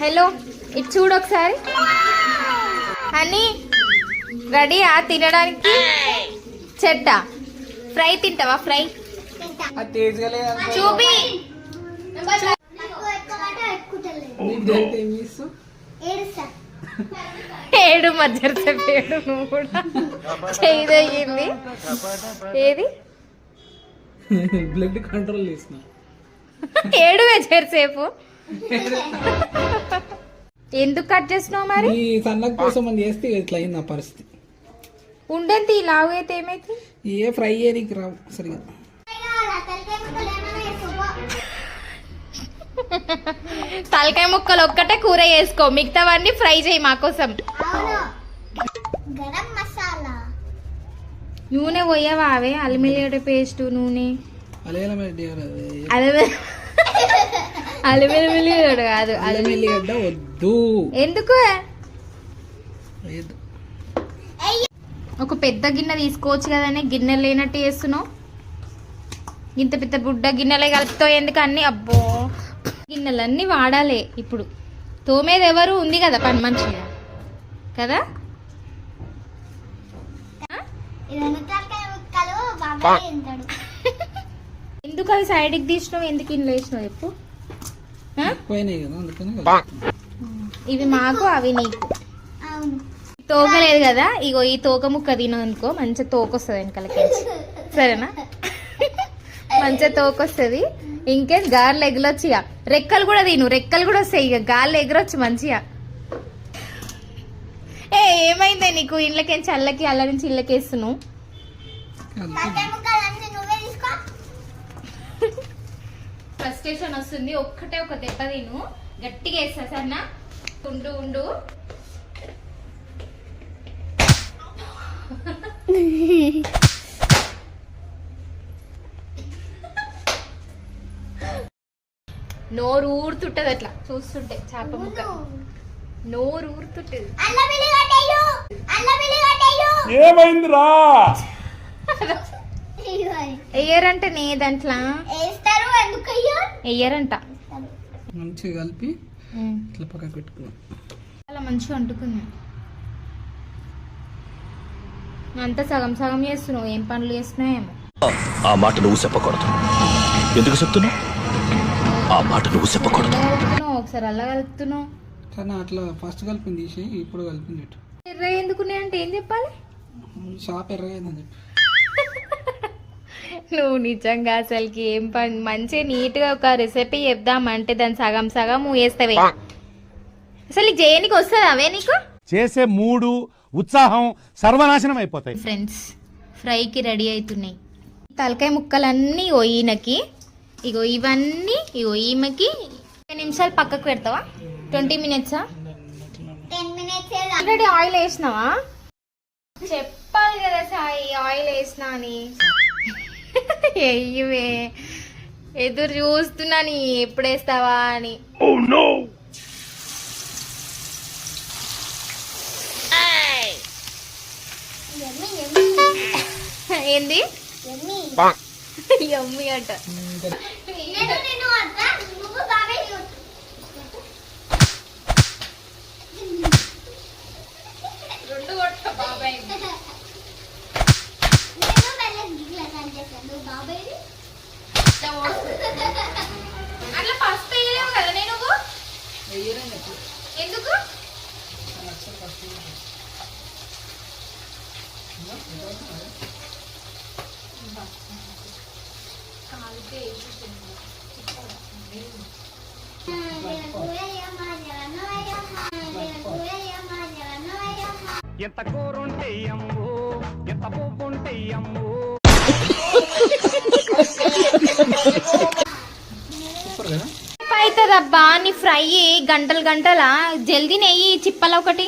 Hello ఇటు చూడు ఒకసారి. హనీ రెడీయా తినడానికి? చెట్ట. ఫ్రై తింటావా ఫ్రై. చూపి? ఏడు మధ్య ఏడు నువ్వు కూడా చేయదగింది ఏది? బ్లడ్ కంట్రోల్ చేసిన ఏడు సేపు ఎందుకు కట్ చేసినావు మరి? ఈ సన్నగ కోసం అని చేస్తే ఇట్లా అయింది నా పరిస్థితి. ఉండేది లావు అయితే ఏమైతే ఏ ఫ్రై చేయడానికి రావు సరిగా. తలకాయ ముక్కలు ఒక్కటే కూర చేసుకో మిగతావన్నీ ఫ్రై చేయి మా కోసం. గరం మసాలా. నూనె పోయావా అవే? అల్లిమిల్లిగడ్డ పేస్ట్ నూనె. అల్లం అల్లిమిల్లి కాదు అల్లం ఎల్లిగడ్డ వద్దు. ఎందుకు? లేదు. ఒక పెద్ద గిన్నె తీసుకోవచ్చు కదనే గిన్నె లేనట్టు చేస్తున్నావు? ఇంత పెద్ద బుడ్డ గిన్నెలే కలుపుతావు ఎందుకు అన్ని? అబ్బో. గిన్నెలన్నీ వాడాలి ఇప్పుడు. తోమేది ఎవరు? ఉంది కదా పని మనిషి. కదా? ఎందుకు అవి సైడ్కి తీసినావు? ఎందుకు ఇన్లో వేసినావు చెప్పు ఆ? పోయినాయి కదా అందుకని కలుపుతా. ఇవి మాకు అవి నీకు. అవును. తోక లేదు కదా ఇగో ఈ తోక ముక్క తినవు అనుకో మంచిగా తోక వస్తుంది వెనకాలకి సరేనా? మంచిగా తోక వస్తుంది. ఇంకేం గార్లు ఎగలొచ్చు ఇక రెక్కలు కూడా తిను రెక్కలు కూడా వస్తాయి ఇక గాల్లో ఎగరొచ్చు మంచిగా. ఏ ఏమైందే నీకు? ఇళ్ళకేం చల్లకి అల్ల నుంచి ఇళ్ళకి వేస్తున్నావు కలుపు. తలకాయ ముక్కలు అన్ని నువ్వే తీసుకో ఫ్రస్ట్రేషన్ వస్తుంది. ఒక్కటే ఒక దెబ్బ తిను. గట్టిగా వేస్తా సరేనా? ఉండు ఉండు. నోరు ఊరుతుంటది అట్లా. చూస్తుంటే చేప ముక్క. నోరు ఊరుతుంటది. ఏమైందిరా. ఎయ్యరంట నే దాంట్లో? వేస్తారు ఎందుకు అయ్యో ఎయ్యరంట. మంచిగా కలిపి ఇట్లా పక్కకు పెట్టుకున్నాం. చాలా మంచిగా అంటుకుంది అంతా సగం సగం చేస్తున్నావు ఏం పనులు చేస్తున్నావు ఏమో. ఆ మాట నువ్వు చెప్పకూడదు. ఎందుకు చెప్తున్నావు? ఆ మాట నువ్వు చెప్పకూడదు. ఒకసారి అలా కలుపుతున్నావు. కానీ అట్లా ఫస్ట్ కలిపింది తీసి ఇప్పుడు కలిపింది ఎర్ర ఎందుకున్నాయి అంటే ఏం చెప్పాలి? షాప్ ఎర్రగైందని చెప్పి. నువ్వు నిజంగా అసలుకి ఏం పని మంచిగా నీట్గా ఒక రెసిపీ చెప్దామంటే దాని సగం సగం వేస్తావే అసలు నీకు చేయనికి వస్తుందా అవే నీకు? చేసే మూడు ఉత్సాహం సర్వనాశనం అయిపోతాయి. ఫ్రెండ్స్ ఫ్రైకి రెడీ అవుతున్నాయి తలకాయ ముక్కలన్నీ ఈయనకి ఇగో ఇవన్నీ ఇగో ఈమెకి. పది నిమిషాలు పక్కకు పెడతావా? ట్వంటీ మినిట్సా టెన్ మినిట్స్ ఆల్రెడీ ఆయిల్ వేసినావా? చెప్పాలి కదా సాయి ఆయిల్ వేసినా అని. ఎయ్యవే ఎదురు చూస్తున్నా నీ ఎప్పుడు వేస్తావా అని ఎమ్మి ఏంది? ఎమ్మి అంట నేను నిన్ను అట్లా నువ్వు బాబాయ్ తిను. రెండు కొట్ట బాబాయ్ నేను వెళ్ళి గిట్ల కట్ చేస్తాను నువ్వు బాబాయ్ అట్లా పసుపు వేయలేవు కదా నేను ఎందుకు ఎంత కూరుంటే అమ్ము ఎంత పువ్వుంటే అమ్ము. సూపర్ కదా అవుతుందబ్బా నీ ఫ్రై గంటలు గంటలా? జల్దీ నెయ్యి చిప్పల ఒకటి.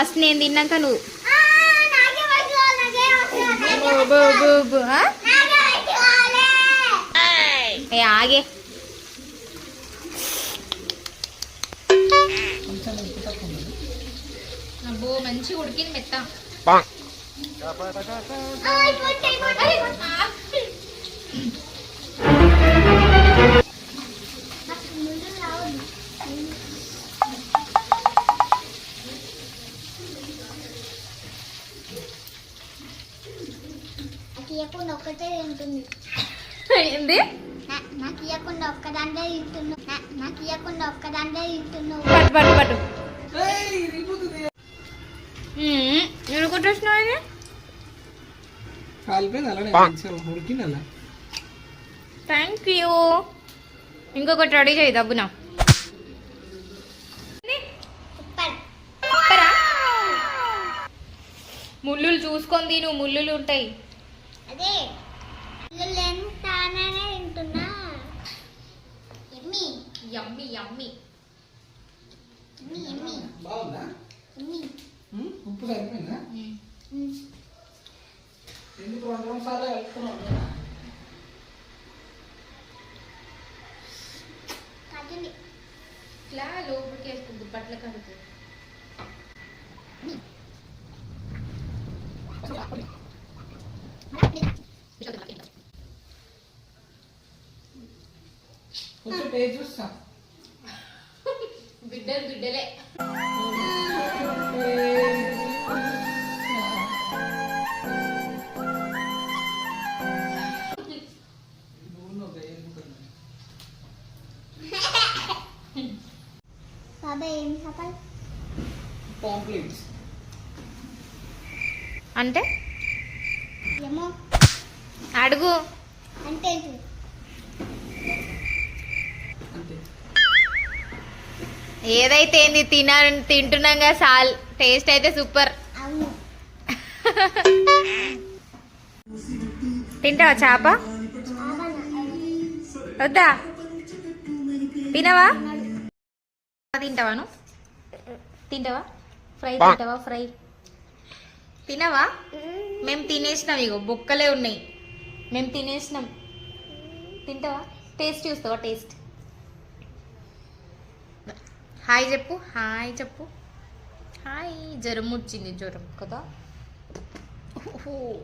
ఫస్ట్ నేను తిన్నాక నువ్వు? ఏ ఆగే. అబ్బో మంచి ఉడికింది మెత్త. నాకు ఇవ్వకుండా ఒక్కటే తింటుంది. ఏంది? నాకు ఇవ్వకుండా ఒక్కదాంటే తింటున్నావు. నా- నాకు ఇవ్వకుండా ఒక్కదాంటే తింటున్నావు. పట్టు పట్టు. ఎనుకుంటున్నావు ఇది? కాలిపోయింది అలానే మంచిగా ఉడికింది అలా. థ్యాంక్ యూ ఇంకొకటి రెడీ చేయి దబ్బున. ముళ్ళులు చూసుకొని తిను ముళ్ళులు ఉంటాయి. అదే. పిల్లలు తానే తింటున్నా ఎమ్మి. Yummy yummy. ఎమ్మి ఎమ్మి. బాగుందా? ఎమ్మి. ఉమ్, ఉప్పు సరిపోయిందా? ఉమ్. ఎందుకు రెండు రెండు సార్లు కలుపుకున్నావు కాదండి. ఇట్లా లోపలికి వేసుకుంది బట్టల కడుగు కొంచెం చూస్తా. బిడ్డలు బిడ్డలే. అంటే? అడుగు. అంటే ఏదైతే ఏంది తిన తింటున్నాం కదా సాల్ టేస్ట్ అయితే సూపర్. తింటావా చేప? వద్దా? తినవా? తింటావాను తింటావా? ఫ్రై తింటావా? ఫ్రై. తినవా? మేము తినేసినాం ఇగో బొక్కలే ఉన్నాయి. మేము తినేసినాం. తింటావా? టేస్ట్ చూస్తావా టేస్ట్? హాయ్ చెప్పు హాయ్ చెప్పు. హాయ్ జ్వరం వచ్చింది జ్వరం కదా? ఓహో.